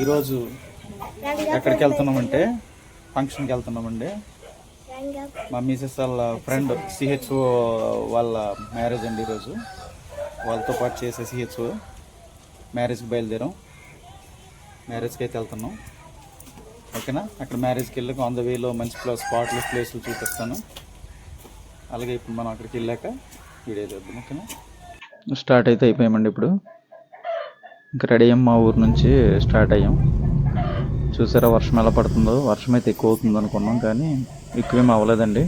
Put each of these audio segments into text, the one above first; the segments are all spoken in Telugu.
ఈరోజు ఎక్కడికి వెళ్తున్నామంటే ఫంక్షన్కి వెళ్తున్నామండి మా మిసెస్ వాళ్ళ ఫ్రెండ్ సిహెచ్ఓ వాళ్ళ మ్యారేజ్ అండి ఈరోజు. వాళ్ళతో పాటు చేసే సిహెచ్ఓ మ్యారేజ్కి బయలుదేరాం మ్యారేజ్కి అయితే వెళ్తున్నాం ఓకేనా? అక్కడ మ్యారేజ్కి వెళ్ళాక ఆన్ ద వేలో మంచి ప్లేస్ స్పాట్లు ప్లేసులు చూపిస్తాను. అలాగే ఇప్పుడు మనం అక్కడికి వెళ్ళాక వీడియో చేద్దాం. ఓకేనా? స్టార్ట్ అయితే అయిపోయామండి ఇప్పుడు. ఇంకా రెడీ అయ్యాం మా ఊరు నుంచి స్టార్ట్ అయ్యాం. చూసారా వర్షం ఎలా పడుతుందో? వర్షం అయితే ఎక్కువ అవుతుంది అనుకున్నాం కానీ ఎక్కువేం అవ్వలేదండి.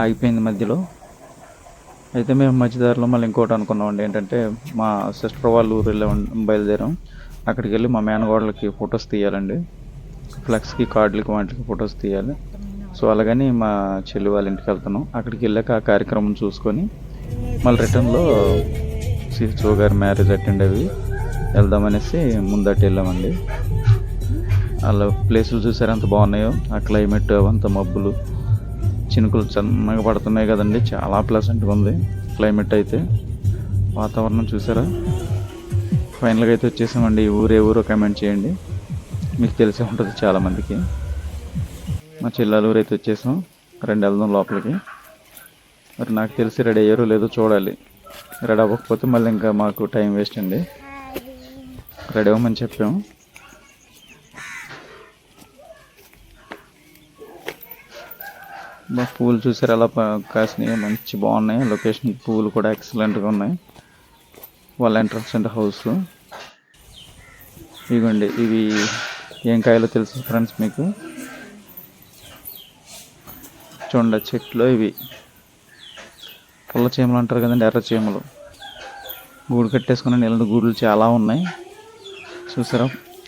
ఆగిపోయింది మధ్యలో. అయితే మేము మధ్యదారిలో మళ్ళీ ఇంకోటి అనుకున్నామండి ఏంటంటే మా సిస్టర్ వాళ్ళ ఊరు వెళ్ళి బయలుదేరాం. అక్కడికి వెళ్ళి మా మేనగోడలకి ఫొటోస్ తీయాలండి. ఫ్లెక్స్కి కార్డులకి వాటికి ఫొటోస్ తీయాలి. సో అలాగని మా చెల్లి వాళ్ళ ఇంటికి వెళ్తున్నాం. అక్కడికి వెళ్ళాక ఆ కార్యక్రమం చూసుకొని మళ్ళీ రిటర్న్లో సిహెచ్ఓ గారి మ్యారేజ్ అటెండ్ అయ్యి వెళ్దామనేసి ముందట వెళ్ళామండి అలా ప్లేసులు చూసారు ఎంత బాగున్నాయో. ఆ క్లైమేట్ అంత మబ్బులు చినుకులు చిన్నగా పడుతున్నాయి కదండి. చాలా ప్లెజెంట్గా ఉంది క్లైమేట్ అయితే. వాతావరణం చూసారా? ఫైనల్గా అయితే వచ్చేసామండి. ఈ ఊరే ఊరో కమెంట్ చేయండి. మీకు తెలిసే ఉంటుంది చాలామందికి మా చెల్లెలూరు అయితే వచ్చేసాం. రెండు వెళ్దాం లోపలికి. మరి నాకు తెలిసి రెడీ అయ్యారో లేదో చూడాలి. రెడీ అవ్వకపోతే మళ్ళీ ఇంకా మాకు టైం వేస్ట్ అండి. రెడీ అవ్వమని చెప్పాము మా పూలు చూసారు? ఎలా కాసినాయి? మంచి బాగున్నాయి? లొకేషన్ పూలు కూడా ఎక్సలెంట్గా ఉన్నాయి. వాళ్ళ ఎంట్రన్స్ అండ్ హౌస్ ఇదిగోండి ఇవి ఏం కాయలో తెలుసు ఫ్రెండ్స్ మీకు? చూడండి చెట్లు ఇవి. పుల్ల చీమలు అంటారు కదండి ఎర్ర చీమలు. గూడు కట్టేసుకున్న నీళ్ళ గూడులు చాలా ఉన్నాయి. చూసారా?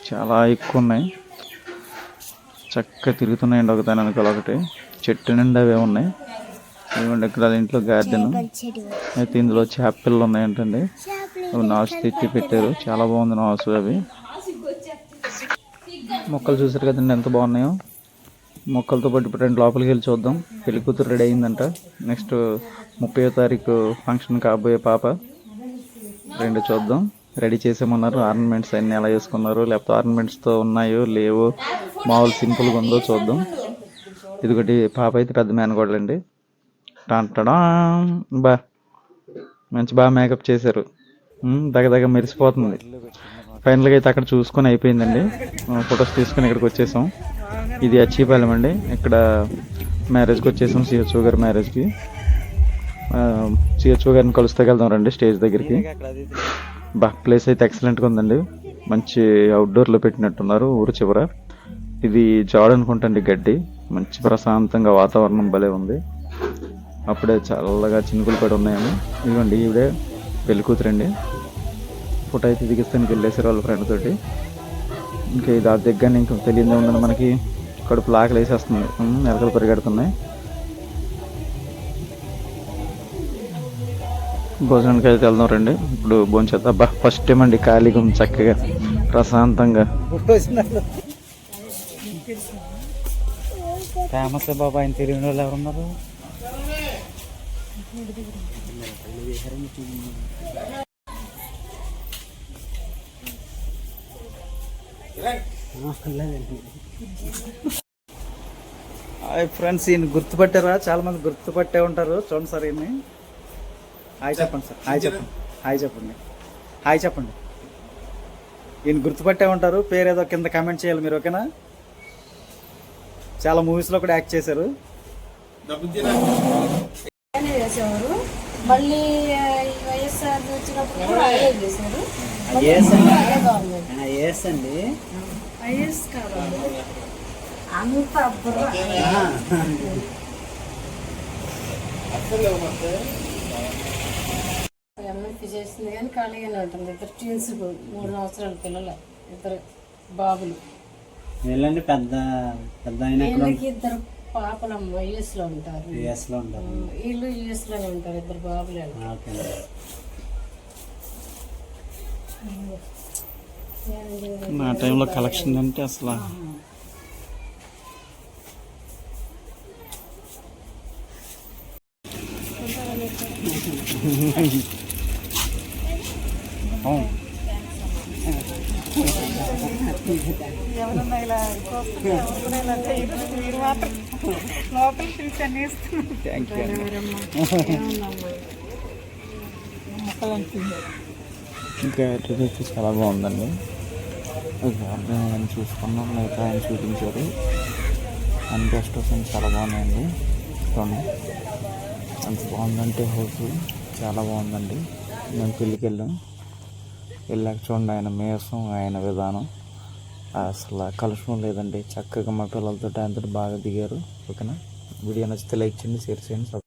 చాలా ఎక్కువ ఉన్నాయి చక్కగా తిరుగుతున్నాయండి ఒకదాని వెనకాల ఒకటి. చెట్టు నిండా అవే ఉన్నాయి. ఇదిగోండి ఇక్కడ ఇంట్లో గార్డెన్. అయితే ఇందులో చేపలు ఉన్నాయంటండి. అవి నాసు తెచ్చి పెట్టారు. చాలా బాగుంది నాసు అవి. మొక్కలు చూసారు కదండి ఎంత బాగున్నాయో. మొక్కలతో పాటు ఇప్పుడు రెండు లోపలికి వెళ్ళి చూద్దాం. పెళ్ళి కూతురు రెడీ అయిందంట. నెక్స్ట్ ముప్పయో తారీఖు ఫంక్షన్ కాబోయే పాప. రెండు చూద్దాం. రెడీ చేసేమన్నారు ఆర్నమెంట్స్ అన్నీ ఎలా వేసుకున్నారు లేకపోతే ఆర్నమెంట్స్తో ఉన్నాయో లేవో మామూలు సింపుల్గా ఉందో చూద్దాం. ఇదిగోటి పాప అయితే పెద్ద మేనగోడలండి. టంటడా బా మంచి బాగా మేకప్ చేశారు. దగ్గ దగ్గ మెరిసిపోతుంది. ఫైనల్గా అయితే అక్కడ చూసుకొని అయిపోయిందండి. ఫొటోస్ తీసుకొని ఇక్కడికి వచ్చేసాం. ఇది అచ్చిపాలెం అండి. ఇక్కడ మ్యారేజ్కి వచ్చేసాం సిహెచ్ఓ గారి మ్యారేజ్కి సిహెచ్ఓ గారిని కలుస్తే వెళ్దాం రండి స్టేజ్ దగ్గరికి. బా ప్లేస్ అయితే ఎక్సలెంట్గా ఉందండి. మంచి అవుట్డోర్లో పెట్టినట్టున్నారు ఊరు చివర. ఇది జాడ్ అనుకుంటండి గడ్డి. మంచి ప్రశాంతంగా వాతావరణం భలే ఉంది. అప్పుడే చల్లగా చినుకులు పడి ఉన్నాయని. ఇదిగోండి ఈవిడే పెళ్ళి కూతురండి. ఫోటో అయితే దిగిస్తానికి వెళ్ళేసారు వాళ్ళ ఫ్రెండ్ తోటి. ఇంకా ఇది ఆ దగ్గర ఇంకా తెలియదే ఉందని మనకి. కడుపు లాకలు వేసేస్తుంది నెలకలు ఎలకలు పరిగెడుతున్నాయి. భోజనానికి అయితే వెళ్దాం రండి. ఇప్పుడు భోజనం అబ్బా ఫస్ట్ టైం అండి ఖాళీగా చక్కగా ప్రశాంతంగా. ఫేమస్ బాబా ఆయన తెలియని వాళ్ళు ఎవరున్నారు ఫ్రెండ్స్ ఈయన గుర్తుపట్టారా? చాలా మంది గుర్తుపట్టే ఉంటారు. చూడండి సార్ ఈయన్ని. హాయ్ చెప్పండి సార్. హాయ్ చెప్పండి. హాయ్ చెప్పండి. హాయ్ చెప్పండి. ఈయన గుర్తుపట్టే ఉంటారు. పేరు ఏదో కింద కామెంట్ చేయాలి మీరు ఓకేనా? చాలా మూవీస్లో కూడా యాక్ట్ చేశారు. చేసేవారు. మళ్ళీ వైఎస్ఆర్ వచ్చినప్పుడు కూడా అదే అండి కాదు. అంత బుర్ర ఎంఎఫ్పి చేసింది కానీ ఖాళీగానే ఉంటుంది. ఇద్దరు టీన్స్ మూడు సంవత్సరాల పిల్లలు ఇద్దరు బాబులు. వీళ్ళండి పెద్ద పెద్ద వీళ్ళకి ఇద్దరు పాపలు వైఎస్లో ఉంటారు. యుఎస్లో ఉంటారు. వీళ్ళు యుఎస్లోనే ఉంటారు ఇద్దరు బాబులు ఓకే. నా టైంలో కలెక్షన్ అంటే అసలు. అవును ఎవరన్నా ఇలా మీరు మాత్రం లోపలికి పిలిచి ఇంకా అయితే చాలా బాగుందండి. ఓకే ఆయన చూసుకున్నాం మిగతా ఆయన చూపించారు. అండ్ గెస్ట్ హౌస్ చాలా బాగున్నాయండి. చూడండి. అంత బాగుందంటే హౌస్ చాలా బాగుందండి. మేము పెళ్ళికి వెళ్ళాం. వెళ్ళాక చూడండి ఆయన మేసం ఆయన విధానం. అసలు కలుషం లేదండి. చక్కగా మా పిల్లలతో ఆయనతో బాగా దిగారు. ఓకేనా? వీడియో నచ్చితే లైక్ చేయండి షేర్ చేయండి